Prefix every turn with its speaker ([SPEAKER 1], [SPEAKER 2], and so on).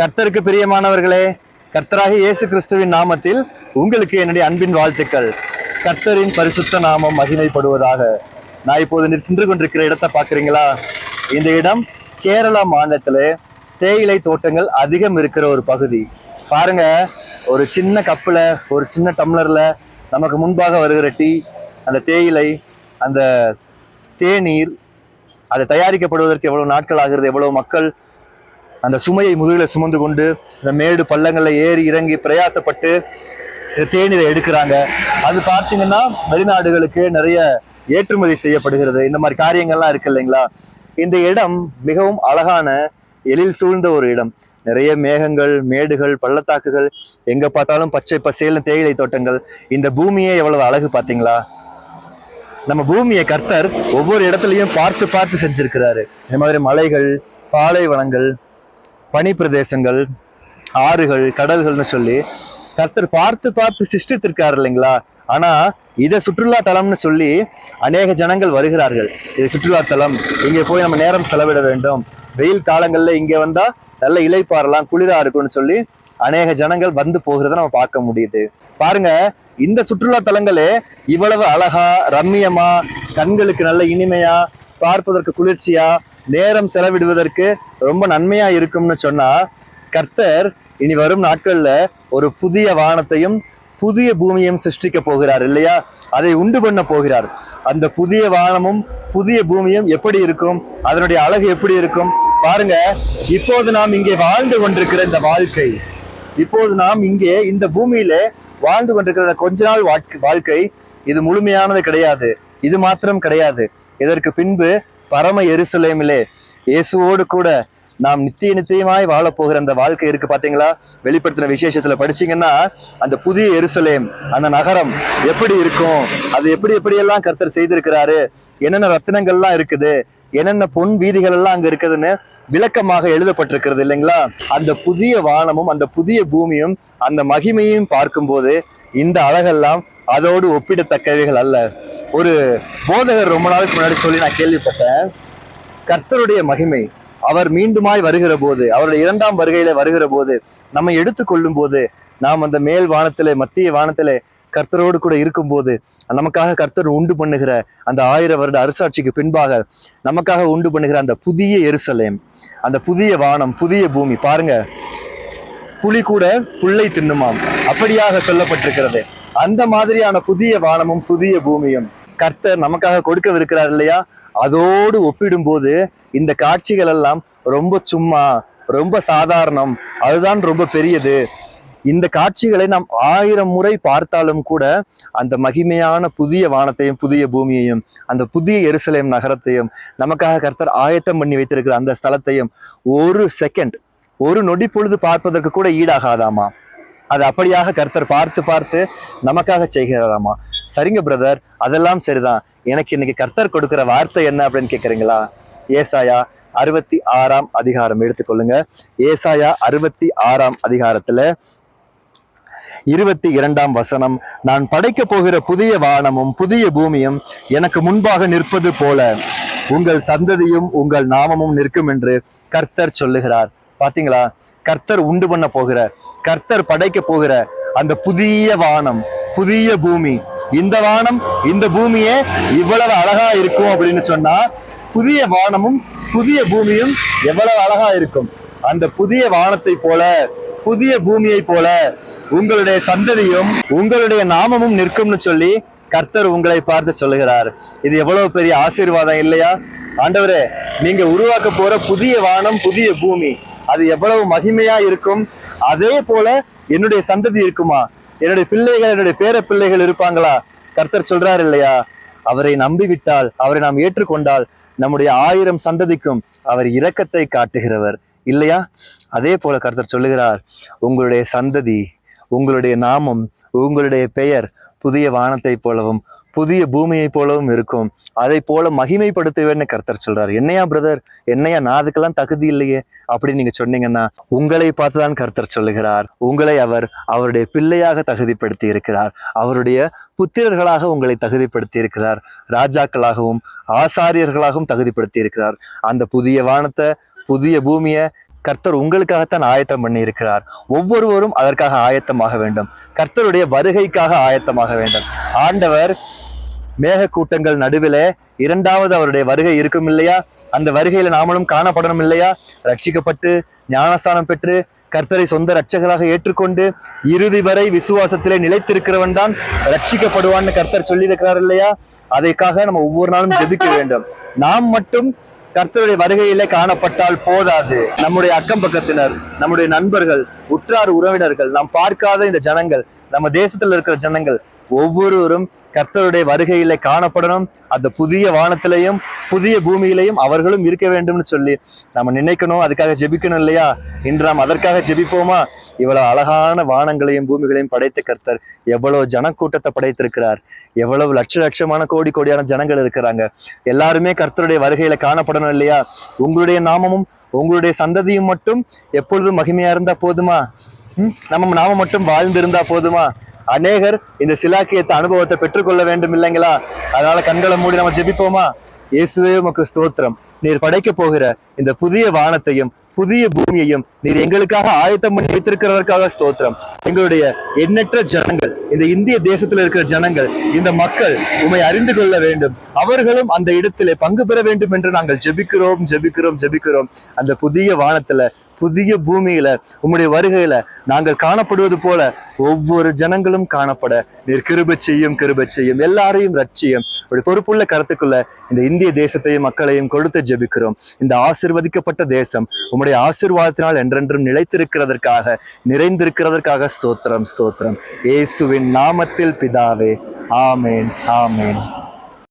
[SPEAKER 1] கர்த்தருக்கு பிரியமானவர்களே கர்த்தராக இயேசு கிறிஸ்துவின் நாமத்தில் உங்களுக்கு என்னுடைய அன்பின் வாழ்த்துக்கள். கர்த்தரின் பரிசுத்த நாமம் மகிமைப்படுவதாக. நான் இப்போது நின்று கொண்டிருக்கிற இடத்தை பார்க்குறீங்களா? இந்த இடம் கேரளா மாநிலத்தில் தேயிலை தோட்டங்கள் அதிகம் இருக்கிற ஒரு பகுதி. பாருங்க ஒரு சின்ன கப்பில் ஒரு சின்ன டம்ளரில் நமக்கு முன்பாக வருகிற டீ அந்த தேயிலை அந்த தேநீர் அதை தயாரிக்கப்படுவதற்கு எவ்வளோ நாட்கள் ஆகிறது எவ்வளோ மக்கள் அந்த சுமையை முதுகில் சுமந்து கொண்டு அந்த மேடு பள்ளங்களில் ஏறி இறங்கி பிரயாசப்பட்டு தேநீரை எடுக்கிறாங்க. அது பார்த்தீங்கன்னா வெளிநாடுகளுக்கு நிறைய ஏற்றுமதி செய்யப்படுகிறது. இந்த மாதிரி காரியங்கள்லாம் இருக்கு இல்லைங்களா? இந்த இடம் மிகவும் அழகான எழில் சூழ்ந்த ஒரு இடம். நிறைய மேகங்கள் மேடுகள் பள்ளத்தாக்குகள் எங்க பார்த்தாலும் பச்சை பசேலும் தேயிலை தோட்டங்கள். இந்த பூமியே எவ்வளவு அழகு பார்த்தீங்களா? நம்ம பூமியை கர்த்தர் ஒவ்வொரு இடத்துலையும் பார்த்து பார்த்து செஞ்சிருக்கிறாரு. இந்த மாதிரி மலைகள் பாலைவனங்கள் பனி பிரதேசங்கள் ஆறுகள் கடல்கள்னு சொல்லி கர்த்தர் பார்த்து பார்த்து சிஷ்டித்திருக்காரு இல்லைங்களா? ஆனா இதை சுற்றுலா தலம்னு சொல்லி அநேக ஜனங்கள் வருகிறார்கள். இது சுற்றுலா தலம். இங்கே போய் நம்ம நேரம் செலவிட வேண்டும். வெயில் காலங்களில் இங்கே வந்தா நல்ல இலைப்பாறலாம் குளிரா இருக்கும்னு சொல்லி அநேக ஜனங்கள் வந்து போகிறத நம்ம பார்க்க முடியுது. பாருங்க இந்த சுற்றுலா தலங்களே இவ்வளவு அழகா ரம்மியமா கண்களுக்கு நல்ல இனிமையா பார்ப்பதற்கு குளிர்ச்சியா நேரம் செலவிடுவதற்கு ரொம்ப நன்மையா இருக்கும்னு சொன்னா கர்த்தர் இனி வரும் நாட்கள்ல ஒரு புதிய வானத்தையும் புதிய பூமியையும் சிருஷ்டிக்க போகிறார் இல்லையா? அதை உண்டு பண்ண போகிறார். அந்த புதிய வானமும் புதிய பூமியும் எப்படி இருக்கும்? அதனுடைய அழகு எப்படி இருக்கும்? பாருங்க இப்போது நாம் இங்கே வாழ்ந்து கொண்டிருக்கிற இந்த வாழ்க்கை இப்போது நாம் இங்கே இந்த பூமியில வாழ்ந்து கொண்டிருக்கிற கொஞ்ச நாள் வாழ்க்கை- வாழ்க்கை இது முழுமையானது கிடையாது. இது மாத்திரம் கிடையாது. இதற்கு பின்பு பரம எருசலேமிலே இயேசுவோடு கூட நாம் நித்திய நித்தியமாய் வாழப்போகிற அந்த வாழ்க்கை இருக்கு பாத்தீங்களா வெளிப்படுத்தின விசேஷத்துல படிச்சீங்கன்னா அந்த புதிய எருசலேம் அந்த நகரம் எப்படி இருக்கும்? அது எப்படி எப்படியெல்லாம் கர்த்தர் செய்திருக்கிறாரு? என்னென்ன ரத்தினங்கள்லாம் இருக்குது? என்னென்ன பொன் வீதிகள் எல்லாம் அங்க இருக்குதுன்னு விளக்கமாக எழுதப்பட்டிருக்கிறது இல்லைங்களா? அந்த புதிய வானமும் அந்த புதிய பூமியும் அந்த மகிமையும் பார்க்கும்போது இந்த அழகெல்லாம் அதோடு ஒப்பிடத்தக்கவைகள் அல்ல. ஒரு போதகர் ரொம்ப நாளுக்கு முன்னாடி சொல்லி நான் கேள்விப்பட்டேன். கர்த்தருடைய மகிமை அவர் மீண்டுமாய் வருகிற போது அவருடைய இரண்டாம் வருகையில வருகிற போது நம்ம எடுத்துக்கொள்ளும் போது நாம் அந்த மேல் வானத்திலே மத்திய வானத்திலே கர்த்தரோடு கூட இருக்கும்போது நமக்காக கர்த்தர் உண்டு பண்ணுகிற அந்த ஆயிரம் வருட அரசாட்சிக்கு பின்பாக நமக்காக உண்டு பண்ணுகிற அந்த புதிய எருசலேம் அந்த புதிய வானம் புதிய பூமி பாருங்க புலி கூட புல்லை தின்னுமாம். அப்படியாக சொல்லப்பட்டிருக்கிறது. அந்த மாதிரியான புதிய வானமும் புதிய பூமியும் கர்த்தர் நமக்காக கொடுக்கவிருக்கிறார் இல்லையா? அதோடு ஒப்பிடும்போது இந்த காட்சிகள் எல்லாம் ரொம்ப சும்மா ரொம்ப சாதாரணம். அதுதான் ரொம்ப பெரியது. இந்த காட்சிகளை நாம் ஆயிரம் முறை பார்த்தாலும் கூட அந்த மகிமையான புதிய வானத்தையும் புதிய பூமியையும் அந்த புதிய எருசலேம் நகரத்தையும் நமக்காக கர்த்தர் ஆயத்தம் பண்ணி வைத்திருக்கிற அந்த ஸ்தலத்தையும் ஒரு செகண்ட் ஒரு நொடி பொழுது பார்ப்பதற்கு கூட ஈடாகாதாமா? அது அப்படியாக கர்த்தர் பார்த்து பார்த்து நமக்காக செய்கிறாராமா? சரிங்க பிரதர் அதெல்லாம் சரிதான். எனக்கு இன்னைக்கு கர்த்தர் கொடுக்குற வார்த்தை என்ன அப்படின்னு கேட்குறீங்களா ஏசாயா அறுபத்தி ஆறாம் அதிகாரம் எடுத்துக்கொள்ளுங்க. ஏசாயா அறுபத்தி ஆறாம் அதிகாரத்துல இருபத்தி இரண்டாம் வசனம் நான் படைக்க போகிற புதிய வானமும் புதிய பூமியும் எனக்கு முன்பாக நிற்பது போல. உங்கள் சந்ததியும் உங்கள் நாமமும் நிற்கும் என்று கர்த்தர் சொல்லுகிறார். பாத்தீங்களா? கர்த்தர் உண்டு பண்ண போகிற கர்த்தர் படைக்க போகிற அந்த புதிய வானம் புதிய பூமி. இந்த வானம் இந்த பூமியே இவ்வளவு அழகா இருக்கும் அப்படின்னு சொன்னா புதிய வானமும் புதிய பூமியும் எவ்வளவு அழகா இருக்கும். அந்த புதிய வானத்தை போல புதிய பூமியை போல உங்களுடைய சந்ததியும் உங்களுடைய நாமமும் நிற்கும்னு சொல்லி கர்த்தர் உங்களை பார்த்து சொல்லுகிறார். இது எவ்வளவு பெரிய ஆசீர்வாதம் இல்லையா? ஆண்டவரே நீங்க உருவாக்க போற புதிய வானம் புதிய பூமி. அது எவ்வளவு மகிமையா இருக்கும்? அதே போல என்னுடைய சந்ததி இருக்குமா? என்னுடைய பிள்ளைகள் என்னுடைய பேர பிள்ளைகள் இருப்பாங்களா? கர்த்தர் சொல்றாரு இல்லையா? அவரை நம்பிவிட்டால் அவரை நாம் ஏற்றுக்கொண்டால் நம்முடைய ஆயிரம் சந்ததிக்கும் அவர் இரக்கத்தை காட்டுகிறவர். இல்லையா? அதே போல கர்த்தர் சொல்லுகிறார் உங்களுடைய சந்ததி உங்களுடைய நாமம் உங்களுடைய பெயர் புதிய வானத்தை போலவும் புதிய பூமியைப் போலவும் இருக்கும். அதை போல மகிமைப்படுத்துவேன்னு கர்த்தர் சொல்றாரு. என்னையா பிரதர் என்னையா? நான் அதுக்கெல்லாம் தகுதி இல்லையே. அப்படின்னு நீங்க சொன்னீங்கன்னா உங்களை பார்த்துதான் கர்த்தர் சொல்லுகிறார். உங்களை அவர் அவருடைய பிள்ளையாக தகுதிப்படுத்தி இருக்கிறார் அவருடைய புத்திரர்களாக உங்களை தகுதிப்படுத்தி இருக்கிறார் ராஜாக்களாகவும் ஆசாரியர்களாகவும் தகுதிப்படுத்தி இருக்கிறார் அந்த புதிய வானத்தை புதிய பூமியை கர்த்தர் உங்களுக்காகத்தான் ஆயத்தம் பண்ணி இருக்கிறார் ஒவ்வொருவரும் அதற்காக ஆயத்தமாக வேண்டும். கர்த்தருடைய வருகைக்காக ஆயத்தமாக வேண்டும். ஆண்டவர் மேகக்கூட்டங்கள் நடுவிலே இரண்டாவது அவருடைய வருகை இருக்கும் இல்லையா? அந்த வருகையில நாமளும் காணப்படணும் இல்லையா? ரட்சிக்கப்பட்டு ஞானஸ்தானம் பெற்று கர்த்தரை சொந்த ரட்சகராக ஏற்றுக்கொண்டு இறுதி வரை விசுவாசத்திலே நிலைத்திருக்கிறவன் தான் ரட்சிக்கப்படுவான்னு கர்த்தர் சொல்லியிருக்கிறார் இல்லையா? அதைக்காக நம்ம ஒவ்வொரு நாளும் ஜெபிக்க வேண்டும். நாம் மட்டும் கர்த்தருடைய வருகையிலே காணப்பட்டால் போதாது. நம்முடைய அக்கம் பக்கத்தினர் நம்முடைய நண்பர்கள் உற்றார் உறவினர்கள் நாம் பார்க்காத இந்த ஜனங்கள் நம்ம தேசத்தில் இருக்கிற ஜனங்கள் ஒவ்வொருவரும் கர்த்தருடைய வருகையில காணப்படணும். அந்த புதிய வானத்திலையும் புதிய பூமியிலையும் அவர்களும் இருக்க வேண்டும்னு சொல்லி நம்ம நினைக்கணும். அதுக்காக ஜெபிக்கணும் இல்லையா? இன்று நாம் அதற்காக ஜெபிப்போமா? இவ்வளவு அழகான வானங்களையும் பூமிகளையும் படைத்த கர்த்தர் எவ்வளவு ஜனக்கூட்டத்தை படைத்திருக்கிறார். எவ்வளவு லட்ச லட்சமான கோடி கோடியான ஜனங்கள் இருக்கிறாங்க. எல்லாருமே கர்த்தருடைய வருகையில காணப்படணும் இல்லையா? உங்களுடைய நாமமும் உங்களுடைய சந்ததியும் மட்டும் எப்பொழுதும் மகிமையா இருந்தா போதுமா? நம்ம நாம மட்டும் வாழ்ந்திருந்தா போதுமா? அநேகர் இந்த சிலாக்கியத்தை அனுபவத்தை பெற்றுக்கொள்ள வேண்டும் இல்லைங்களா? அதனால கண்களை மூடி நம்ம ஜெபிப்போமா? இயேசுவே உமக்கு ஸ்தோத்திரம். நீர் படைக்க போகிற இந்த புதிய வானத்தையும் புதிய பூமியையும் நீர் எங்களுக்காக ஆயத்தம் பண்ணி வைத்திருக்கிறதற்காக ஸ்தோத்திரம். எங்களுடைய எண்ணற்ற ஜனங்கள் இந்த இந்திய தேசத்தில் இருக்கிற ஜனங்கள் இந்த மக்கள் உம்மை அறிந்து கொள்ள வேண்டும். அவர்களும் அந்த இடத்திலே பங்கு பெற வேண்டும் என்று நாங்கள் ஜெபிக்கிறோம் ஜெபிக்கிறோம் ஜெபிக்கிறோம். அந்த புதிய வானத்துல புதிய பூமியில உம்முடைய வருகையில நாங்கள் காணப்படுவது போல ஒவ்வொரு ஜனங்களும் காணப்பட நீர் கிருப செய்யும் கிருப செய்யும். எல்லாரையும் ரட்சியும். ஒரு பொறுப்புள்ள கருத்துக்குள்ள இந்த இந்திய தேசத்தையும் மக்களையும் கொடுத்து ஜெபிக்கிறோம். இந்த ஆசிர்வதிக்கப்பட்ட தேசம் உம்முடைய ஆசிர்வாதத்தினால் என்றென்றும் நிலைத்திருக்கிறதற்காக நிறைந்திருக்கிறதற்காக ஸ்தோத்திரம் ஸ்தோத்திரம். இயேசுவின் நாமத்தில் பிதாவே ஆமேன் ஆமேன்.